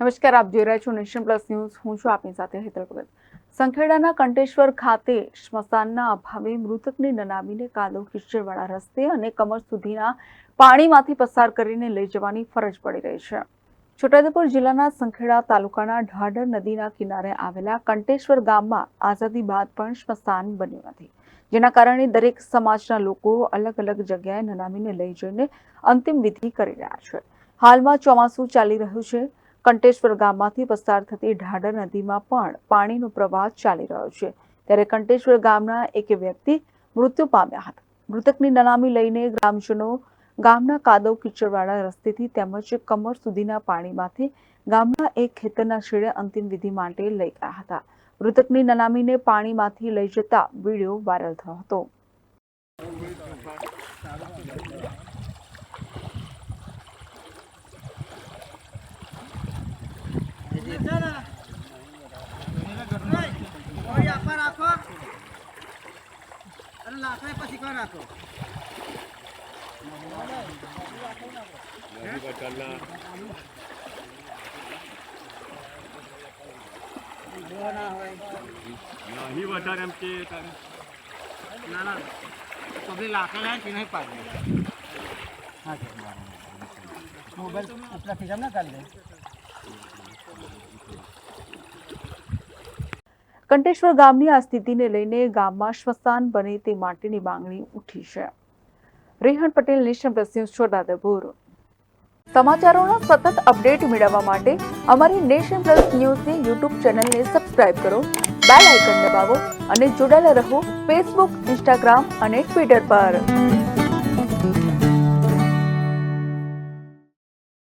નમસ્કાર, આપ જોઈ રહ્યા છો નેશન પ્લસ ન્યૂઝ. હું છું આપની સાથે હેતલ ભગત સંખેડાના કંટેશ્વર ખાતે સ્મશાનના અભાવે મૃતકની નનામીને કાદવ કિચડવાળા રસ્તે અને કમર સુધીના પાણીમાંથી પસાર કરીને લઈ જવાની ફરજ પડી રહી છે. છોટાઉદેપુર જિલ્લાના સંખેડા તાલુકાના ઢાઢર નદીના કિનારે આવેલા કંટેશ્વર ગામમાં આઝાદી બાદ પણ સ્મશાન બન્યું નથી. જેના કારણે દરેક સમાજના લોકો અલગ અલગ જગ્યાએ નનામીને લઈ જઈને અંતિમ વિધિ કરી રહ્યા છે. હાલમાં ચોમાસું ચાલી રહ્યું છે. કંટેશ્વર ગામમાંથી પસાર થતી ઢાઢર નદીમાં પણ પાણીનો પ્રવાહ ચાલી રહ્યો છે. ત્યારે કંટેશ્વર ગામના એક વ્યક્તિ મૃત્યુ પામ્યા હતા. મૃતકની નનામી લઈને ગ્રામજનો ગામના કાદવ કિચડવાળા રસ્તેથી તેમજ કમર સુધીના પાણીમાંથી ગામના એક ખેતરના છેડે અંતિમ વિધિ માટે લઈ ગયા હતા. મૃતકની નનામીને પાણીમાંથી લઈ જતા વીડિયો વાયરલ થયો હતો ઓય આપા રાખો અને લાકડા પછી કોણ રાખો નહીં વધારે એમ કે ના ના તમે લાકડા કે નહીં પાડી હા મોબાઈલ આપણા ખીચામાં ના કાઢી દે કંટેશ્વર ગામની આ સ્થિતિને લઈને ગામમાં સ્મશાન બને તે માટેની માંગણી ઉઠી છે. Rehan Patel, Nation Plus News, Chhota Udepur. સમાચારોના સતત અપડેટ મેળવવા માટે અમારી નેશન પ્લસ ન્યૂઝની યુટ્યુબ ચેનલને સબસ્ક્રાઇબ કરો, બેલ આઇકન દબાવો અને જોડાયેલા રહો ફેસબુક, ઇન્સ્ટાગ્રામ અને ટ્વિટર પર.